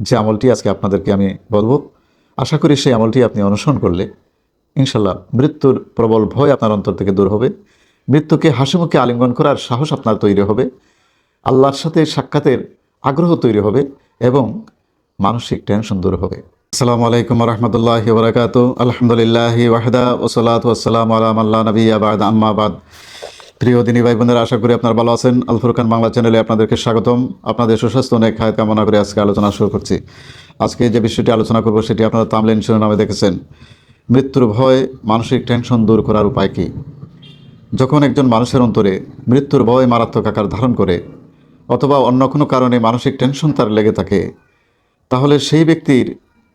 যে আমলটি আজকে আপনাদেরকে আমি বলব, আশা করি সেই আমলটি আপনি অনুসরণ করলে ইনশাল্লাহ মৃত্যুর প্রবল ভয় আপনার অন্তর থেকে দূর হবে, মৃত্যুকে হাসিমুখে আলিঙ্গন করার সাহস আপনার তৈরি হবে, আল্লাহর সাথে সাক্ষাতের আগ্রহ তৈরি হবে এবং মানসিক টেনশন দূর হবে। আসসালামু আলাইকুম রহমতুল্লাহ বরাকাত আলহামদুলিল্লাহ ওয়াহদা ওসলাত ওসালাম আলাম আল্লাহ নবী আবাদ আম্মাবাদ প্রিয় দিনী ভাই বোনেরা আশা করি আপনারা ভালো আছেন। আল ফুরকান বাংলা চ্যানেলে আপনাদেরকে স্বাগতম। আপনাদের সুস্বাস্থ্য অনেক খায় কামনা করে আজকে আলোচনা শুরু করছি। আজকে যে বিষয়টি আলোচনা করব, সেটি আপনারা তামলেন শিরোনামে দেখেছেন। মৃত্যুর ভয়, মানসিক টেনশন দূর করার উপায় কী? যখন একজন মানুষের অন্তরে মৃত্যুর ভয় মারাত্মক আকার ধারণ করে, অথবা অন্য কোনো কারণে মানসিক টেনশন তার লেগে থাকে, তাহলে সেই ব্যক্তির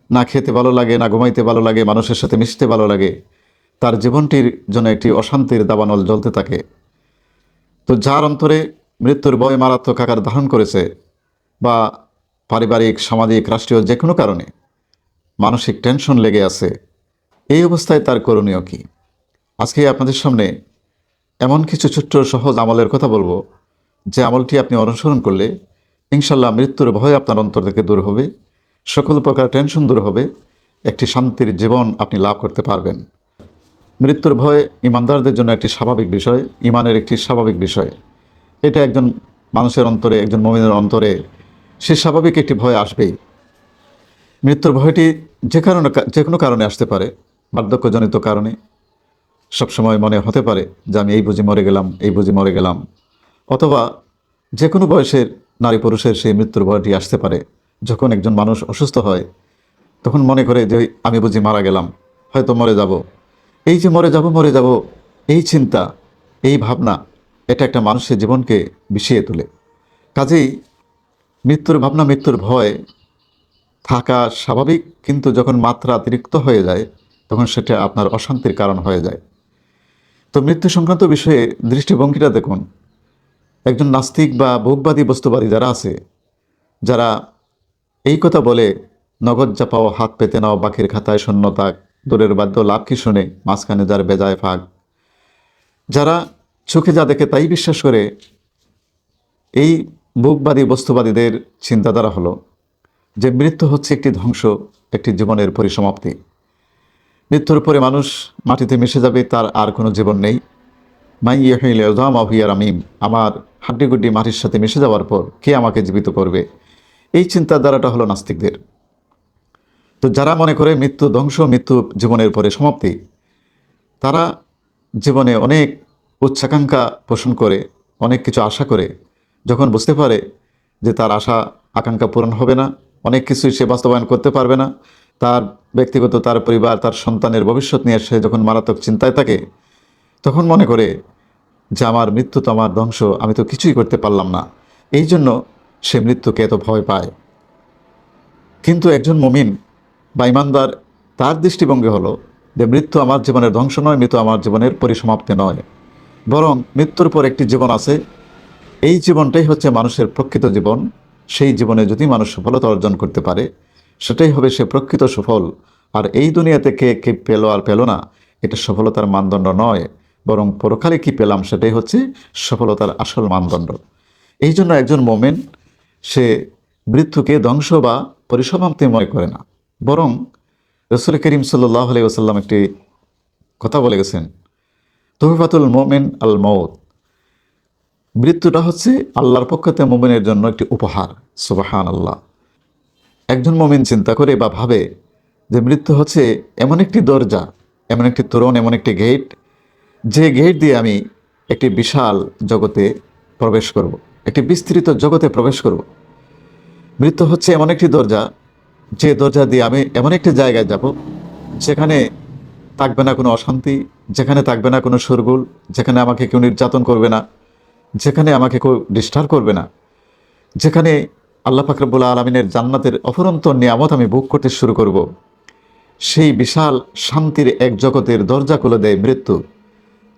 না খেতে ভালো লাগে, না ঘুমাইতে ভালো লাগে, মানুষের সাথে মিশতে ভালো লাগে, তার জীবনটির জন্য একটি অশান্তির দাবানল জ্বলতে থাকে। তো যার অন্তরে মৃত্যুর ভয় মারাত্মক আকার ধারণ করেছে বা পারিবারিক, সামাজিক, রাষ্ট্রীয় যে কোনো কারণে মানসিক টেনশন লেগে আছে, এই অবস্থায় তার করণীয় কী? আজকে আপনাদের সামনে এমন কিছু ছোট্ট সহজ আমলের কথা বলব, যে আমলটি আপনি অনুসরণ করলে ইনশাল্লাহ মৃত্যুর ভয় আপনার অন্তর থেকে দূর হবে, সকল প্রকার টেনশন দূর হবে, একটি শান্তির জীবন আপনি লাভ করতে পারবেন। মৃত্যুর ভয় ইমানদারদের জন্য একটি স্বাভাবিক বিষয়, ইমানের একটি স্বাভাবিক বিষয়। এটা একজন মানুষের অন্তরে, একজন মমিনের অন্তরে সে স্বাভাবিক একটি ভয় আসবেই। মৃত্যুর ভয়টি যে কারণে যে কোনো কারণে আসতে পারে, বার্ধক্যজনিত কারণে। সবসময় মনে হতে পারে যে আমি এই বুঝি মরে গেলাম, এই বুঝি মরে গেলাম। অথবা যে কোনো বয়সের নারী পুরুষের সেই মৃত্যুর ভয়টি আসতে পারে। যখন একজন মানুষ অসুস্থ হয়, তখন মনে করে যে আমি বুঝি মারা গেলাম, হয়তো মরে যাব। এই যে মরে যাব মরে যাব, এই চিন্তা, এই ভাবনা, এটা একটা মানুষের জীবনকে বিষিয়ে তোলে। কাজেই মৃত্যুর ভাবনা, মৃত্যুর ভয় থাকা স্বাভাবিক, কিন্তু যখন মাত্রা অতিরিক্ত হয়ে যায়, তখন সেটা আপনার অশান্তির কারণ হয়ে যায়। তো মৃত্যু সংক্রান্ত বিষয়ে দৃষ্টিভঙ্গিটা দেখুন। একজন নাস্তিক বা ভোগবাদী, বস্তুবাদী যারা আছে, যারা এই কথা বলে, নগদ যা পাও, হাত পেতে নাও, বাকির খাতায় শূন্যতা দূরের বাদ্য লাভ কি শুনে, মাঝখানে যার বেজায় ফাঁক যারা চোখে যা দেখে তাই বিশ্বাস করে, এই বুকবাদী, বস্তুবাদীদের চিন্তাধারা হলো যে মৃত্যু হচ্ছে একটি ধ্বংস, একটি জীবনের পরিসমাপ্তি। মৃত্যুর পরে মানুষ মাটিতে মিশে যাবে, তার আর কোনো জীবন নেই। মাই ইহিল ওজাম আভিয়ার আমিম আমার হাড্ডিগুড্ডি মাটির সাথে মিশে যাওয়ার পর কে আমাকে জীবিত করবে? এই চিন্তাধারাটা হলো নাস্তিকদের। তো যারা মনে করে মৃত্যু ধ্বংস, মৃত্যু জীবনের পরে সমাপ্তি, তারা জীবনে অনেক উচ্চাকাঙ্ক্ষা পোষণ করে, অনেক কিছু আশা করে। যখন বুঝতে পারে যে তার আশা, আকাঙ্ক্ষা পূরণ হবে না, অনেক কিছুই সে বাস্তবায়ন করতে পারবে না, তার ব্যক্তিগত, তার পরিবার, তার সন্তানের ভবিষ্যৎ নিয়ে সে যখন মারাত্মক চিন্তায় থাকে, তখন মনে করে যে আমার মৃত্যু তো আমার ধ্বংস, আমি তো কিছুই করতে পারলাম না। এই জন্য সে মৃত্যুকে এত ভয় পায়। কিন্তু একজন মমিন বা ইমানদার, তার দৃষ্টিভঙ্গি হলো যে মৃত্যু আমার জীবনের ধ্বংস নয়, মৃত্যু আমার জীবনের পরিসমাপ্তি নয়। বরং মৃত্যুর পর একটি জীবন আছে। এই জীবনটাই হচ্ছে মানুষের প্রকৃত জীবন। সেই জীবনে যদি মানুষ সফলতা অর্জন করতে পারে, সেটাই হবে সে প্রকৃত সফল। আর এই দুনিয়াতে কে কে পেল আর পেল না, এটা সফলতার মানদণ্ড নয়। বরং পরকালে কি পেলাম, সেটাই হচ্ছে সফলতার আসল মানদণ্ড। এই জন্য একজন মোমেন, সে মৃত্যুকে ধ্বংস বা পরিসমাপ্তি মনে করে না। বরং রসুল করিম সাল্লাহ আলি ওসাল্লাম একটি কথা বলে গেছেন, তহফাতুল মোমেন আল মৌত মৃত্যুটা হচ্ছে আল্লাহর পক্ষতে মোমেনের জন্য একটি উপহার সুবাহান আল্লাহ একজন মোমিন চিন্তা করে বা ভাবে যে মৃত্যু হচ্ছে এমন একটি দরজা, এমন একটি তোরণ, এমন একটি গেট, যে গেট দিয়ে আমি একটি বিশাল জগতে প্রবেশ করব। একটি বিস্তৃত জগতে প্রবেশ করব। মৃত্যু হচ্ছে এমন একটি দরজা যে দরজা দিয়ে আমি এমন একটি জায়গায় যাব, যেখানে থাকবে না কোনো অশান্তি, যেখানে থাকবে না কোনো শোরগোল, যেখানে আমাকে কেউ নির্যাতন করবে না, যেখানে আমাকে কেউ ডিস্টার্ব করবে না, যেখানে আল্লাহ ফাকরবুল্লা আলমিনের জান্নাতের অফুরন্ত নিয়ামত আমি ভোগ করতে শুরু করব। সেই বিশাল শান্তির এক জগতের দরজা খুলে দেয় মৃত্যু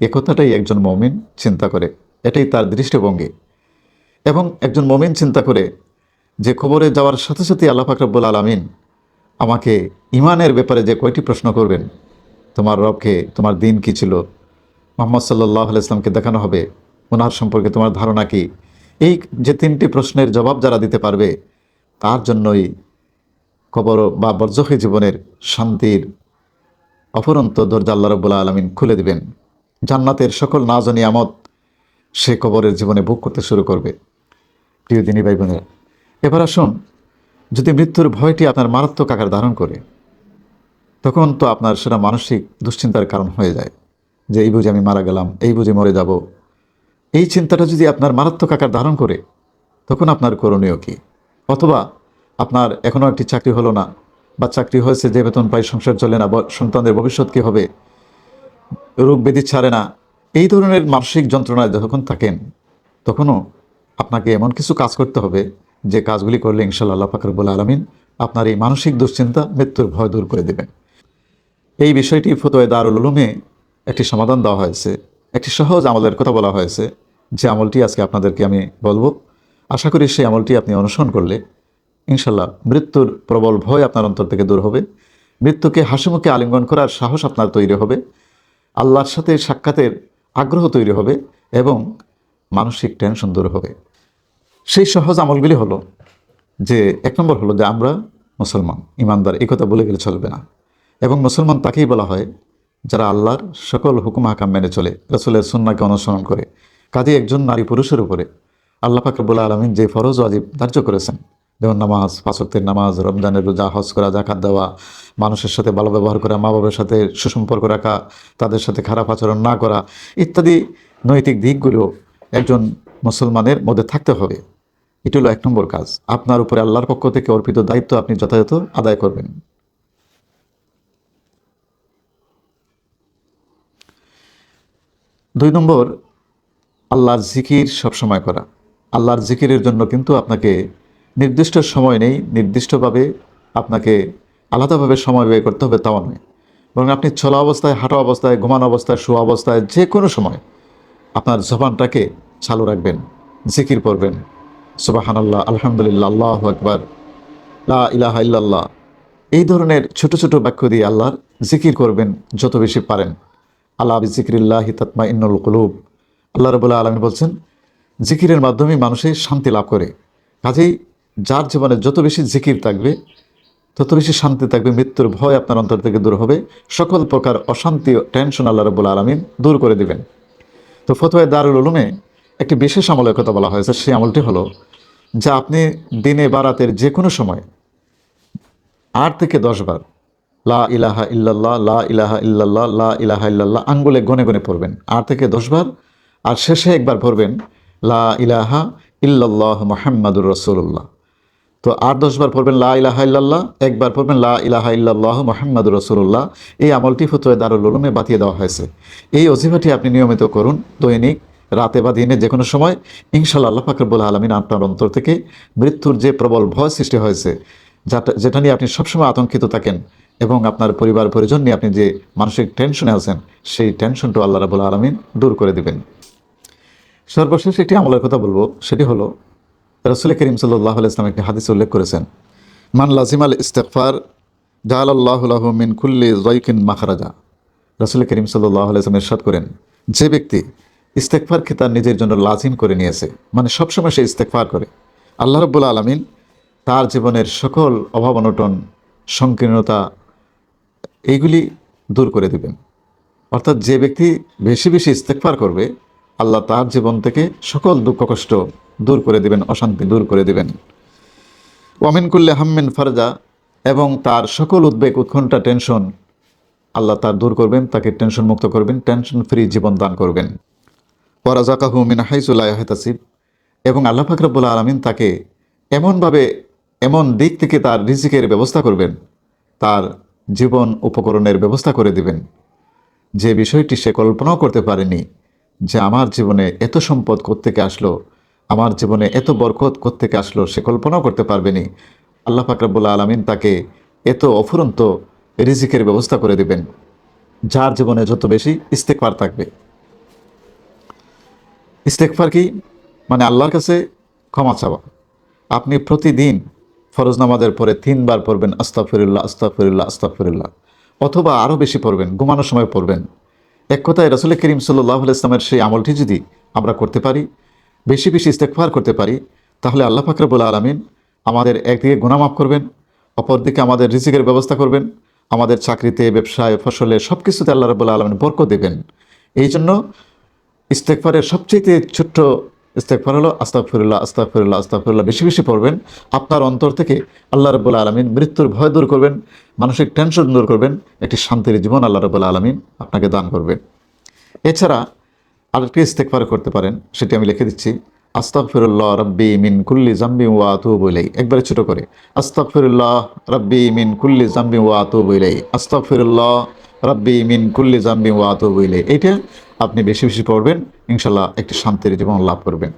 এ কথাটাই একজন মমিন চিন্তা করে, এটাই তার দৃষ্টিভঙ্গি এবং একজন মমিন চিন্তা করে যে খবরে যাওয়ার সাথে সাথে আল্লাহ ফাকরবুল আলমিন আমাকে ইমানের ব্যাপারে যে কয়টি প্রশ্ন করবেন, তোমার রবকে তোমার দিন কি ছিল, মোহাম্মদ সাল্লাহ ইসলামকে দেখানো হবে, ওনার সম্পর্কে তোমার ধারণা কি? এই যে তিনটি প্রশ্নের জবাব যারা দিতে পারবে, তার জন্যই কবর বা বর্জখী জীবনের শান্তির অফুরন্ত দরজা আল্লাহ রব্বুল্লা আলমিন খুলে দিবেন। জান্নাতের সকল নাজ নিয়ামত সে কবরের জীবনে ভোগ করতে শুরু করবে। প্রিয় দিনী ভাই বোনেরা এবার আসুন, যদি মৃত্যুর ভয়টি আপনার মারাত্মক আকার ধারণ করে, তখন তো আপনার সেটা মানসিক দুশ্চিন্তার কারণ হয়ে যায় যে এই বুঝে আমি মারা গেলাম, এই বুঝে মরে যাব। এই চিন্তাটা যদি আপনার মারাত্মক আকার ধারণ করে, তখন আপনার করণীয় কী? অথবা আপনার এখনও একটি চাকরি হলো না, বা চাকরি হয়েছে যে বেতন পাই সংসার চলে না সন্তানদের ভবিষ্যৎ কী হবে, রোগ ব্যাধি ছাড়ে না, এই ধরনের মানসিক যন্ত্রণায় যখন থাকেন, তখনও আপনাকে এমন কিছু কাজ করতে হবে যে কাজগুলি করলে ইনশাল্লাহ আল্লাহ ফাকরবুল আলমিন আপনার এই মানসিক দুশ্চিন্তা, মৃত্যুর ভয় দূর করে দেবেন। এই বিষয়টি ফতোয় দারুল উলুমে একটি সমাধান দেওয়া হয়েছে, একটি সহজ আমলের কথা বলা হয়েছে। যে আমলটি আজকে আপনাদেরকে আমি বলব, আশা করি সেই আমলটি আপনি অনুসরণ করলে ইনশাল্লাহ মৃত্যুর প্রবল ভয় আপনার অন্তর থেকে দূর হবে। মৃত্যুকে হাসিমুখে আলিঙ্গন করার সাহস আপনার তৈরি হবে। আল্লাহর সাথে সাক্ষাতের আগ্রহ তৈরি হবে এবং মানসিক টেনশন দূর হবে। সেই সহজ আমলগুলি হলো যে, এক নম্বর হলো যে আমরা মুসলমান, ইমানদার, এই কথা বলে গেলে চলবে না। এবং মুসলমান তাকেই বলা হয় যারা আল্লাহর সকল হুকুম হাকাম মেনে চলে, রসুলের সুন্নাকে অনুসরণ করে। কাজে একজন নারী পুরুষের উপরে আল্লাহ ফাকরবুল আলমিন যে ফরজ ওয়াজিব ধার্য করেছেন, যেমন নামাজ পাঁচক্তের নামাজ, রমজানের রোজা, হজ করা জাকাত দেওয়া, মানুষের সাথে ভালো ব্যবহার করা মা বাবার সাথে সুসম্পর্ক রাখা, তাদের সাথে খারাপ আচরণ না করা, ইত্যাদি নৈতিক দিকগুলো একজন মুসলমানের মধ্যে থাকতে হবে। এটি হলো এক নম্বর কাজ। আপনার উপরে আল্লাহর পক্ষ থেকে অর্পিত দায়িত্ব আপনি যথাযথ আদায় করবেন। দুই নম্বর, আল্লাহর জিকির সবসময় করা। আল্লাহর জিকিরের জন্য কিন্তু আপনাকে নির্দিষ্ট সময় নেই, নির্দিষ্টভাবে আপনাকে আলাদাভাবে সময় ব্যয় করতে হবে, তাও নয়। বরং আপনি চলা অবস্থায়, হাঁটা অবস্থায়, ঘুমানো অবস্থায়, শোয়া অবস্থায় যে কোনো সময় আপনার জবানটাকে চালু রাখবেন, জিকির পড়বেন। সুবাহান আল্লাহ আলহামদুলিল্লাহ, আল্লাহ আকবার, লা ইলাহা ইল্লাল্লাহ। এই ধরনের ছোট ছোট বাক্য দিয়ে আল্লাহর জিকির করবেন যত বেশি পারেন। আল্লাহ জিকিরিল্লাহ তাতমা ইন্নুল কুলুব। আল্লাহ রবুল্লাহ আলমী বলছেন, জিকিরের মাধ্যমে মানুষের শান্তি লাভ করে। কাজেই যার জীবনে যত বেশি জিকির থাকবে, তত বেশি শান্তি থাকবে, মৃত্যুর ভয় আপনার অন্তর থেকে দূর হবে। সকল প্রকার অশান্তি ও টেনশন আল্লাহ রবুল্লা আলমিন দূর করে দিবেন। তো ফতোয় দারুল উলুমে একটি বিশেষ আমলের কথা বলা হয়েছে, সেই আমলটি হলো যা আপনি দিনে বা রাতের যে কোনো সময় আট থেকে দশ বার লা ইলাহা ইল্লাল্লাহ, লা ইলাহা ইল্লাল্লাহ, লা ইলাহা ইল্লাল্লাহ আঙ্গুলে গনে গনে পড়বেন। আট থেকে দশ বার আর শেষে একবার পড়বেন লা ইলাহা ইল্লাল্লাহ মোহাম্মদুর রসুল্লাহ তো আট দশ বার পড়বেন লা ইলাহা ইল্লাল্লাহ, একবার পড়বেন লা ইলাহা ইল্লাল্লাহ মোহাম্মদুর রসুল্লাহ এই আমলটি ফতুয়া দারুল উলুমে বাতিয়ে দেওয়া হয়েছে। এই অজিফাটি আপনি নিয়মিত করুন, দৈনিক রাতে বা দিনে যে কোনো সময় ইনশাল্লাহ আল্লাহ ফাকরবুল আলমিন আপনার অন্তর থেকে মৃত্যুর যে প্রবল ভয় সৃষ্টি হয়েছে যাটা যেটা নিয়ে আপনি সবসময় আতঙ্কিত থাকেন এবং আপনার পরিবার পরিজন নিয়ে আপনি যে মানসিক টেনশনে আছেন, সেই টেনশনটা আল্লাহ রাবুল আলমিন দূর করে দেবেন। সর্বশেষ একটি আমলের কথা বলব, সেটি হলো, রসুল করিম সাল্লাহ ইসলাম একটি হাদিস উল্লেখ করেছেন, মান লাজিম আল ইস্তেকফার আল্লাহ মিন কুল্লি জয়কিন মাখারাজা। রসুল করিম সাল্লাহ ইসলাম ইরশাদ করেন, যে ব্যক্তি ইস্তেকফারকে তার নিজের জন্য লাজিম করে নিয়েছে। মানে সবসময় সে ইস্তেকফার করে। আল্লাহ রব্বুল আলমিন তার জীবনের সকল অভাব অনটন, সংকীর্ণতা এইগুলি দূর করে দিবেন। অর্থাৎ যে ব্যক্তি বেশি বেশি ইস্তেকফার করবে, আল্লাহ তার জীবন থেকে সকল দুঃখ কষ্ট দূর করে দিবেন, অশান্তি দূর করে দিবেন। ওয়ামিন কুল্লে হাম্মিন ফারজা, এবং তার সকল উদ্বেগ, উৎকণ্ঠা, টেনশন আল্লাহ তার দূর করবেন, তাকে টেনশন মুক্ত করবেন টেনশন ফ্রি জীবন দান করবেন। ওয়ারাজাকাহু মিন হাইসুল্লাহ এবং আল্লাহ ফাকরাবুল্লাহ আলমিন তাকে এমনভাবে এমন দিক থেকে তার রিজিকের ব্যবস্থা করবেন, তার জীবন উপকরণের ব্যবস্থা করে দিবেন। যে বিষয়টি সে কল্পনাও করতে পারেনি যে আমার জীবনে এত সম্পদ কোত্থেকে আসলো, আমার জীবনে এত বরকত থেকে আসলো, সে কল্পনাও করতে পারবেনি। আল্লাহ ফাকরাবুল্লাহ আলমিন তাকে এত অফুরন্ত রিজিকের ব্যবস্থা করে দিবেন, যার জীবনে যত বেশি ইস্তেকবার থাকবে। ইস্তেকফার কি? মানে আল্লাহর কাছে ক্ষমা চাওয়া। আপনি প্রতিদিন ফরজ নামাজের পরে তিনবার পড়বেন আস্তাফিরুল্লাহ আস্তাফিরুল্লাহ আস্তাফিরুল্লাহ অথবা আরও বেশি পড়বেন, ঘুমানোর সময় পড়বেন। এক কথায় রসুল করিম সাল্লাহ ইসলামের সেই আমলটি যদি আমরা করতে পারি, বেশি বেশি ইস্তেকফার করতে পারি, তাহলে আল্লাহ ফাকরাবুল আলমিন আমাদের একদিকে গুণামাফ করবেন, অপরদিকে আমাদের রিজিকের ব্যবস্থা করবেন, আমাদের চাকরিতে, ব্যবসায়, ফসলে সব কিছুতে আল্লাহ রবুল্লা আলমিন বরক দেবেন। এই জন্য ইস্তেকফারের সবচেয়ে ছোট্ট ইস্তেকফার হলো আস্তাফিরুল্লাহ আস্তাফিরুল্লাহ আস্তাফিরুল্লাহ বেশি বেশি পড়বেন। আপনার অন্তর থেকে আল্লাহ রবুল্লা আলমিন মৃত্যুর ভয় দূর করবেন, মানসিক টেনশন দূর করবেন, একটি শান্তির জীবন আল্লাহ রবুল্লা আলমিন আপনাকে দান করবেন। এছাড়া আরেকটি ইস্তেকফার করতে পারেন, সেটি আমি লিখে দিচ্ছি, আস্তাগফিরুল্লাহ রব্বি মিন কুল্লি জাম্বি ওয়া আতুবু ইলাই একবারে ছোট করে, আস্তাগফিরুল্লাহ রব্বি মিন কুল্লি জাম্বি ওয়া আতুবু ইলাই আস্তাগফিরুল্লাহ রব্বি মিন কুল্লি জাম্বি ওয়াত এইটা আপনি বেশি বেশি পড়বেন, ইনশাল্লাহ একটি শান্তির জীবন লাভ করবেন।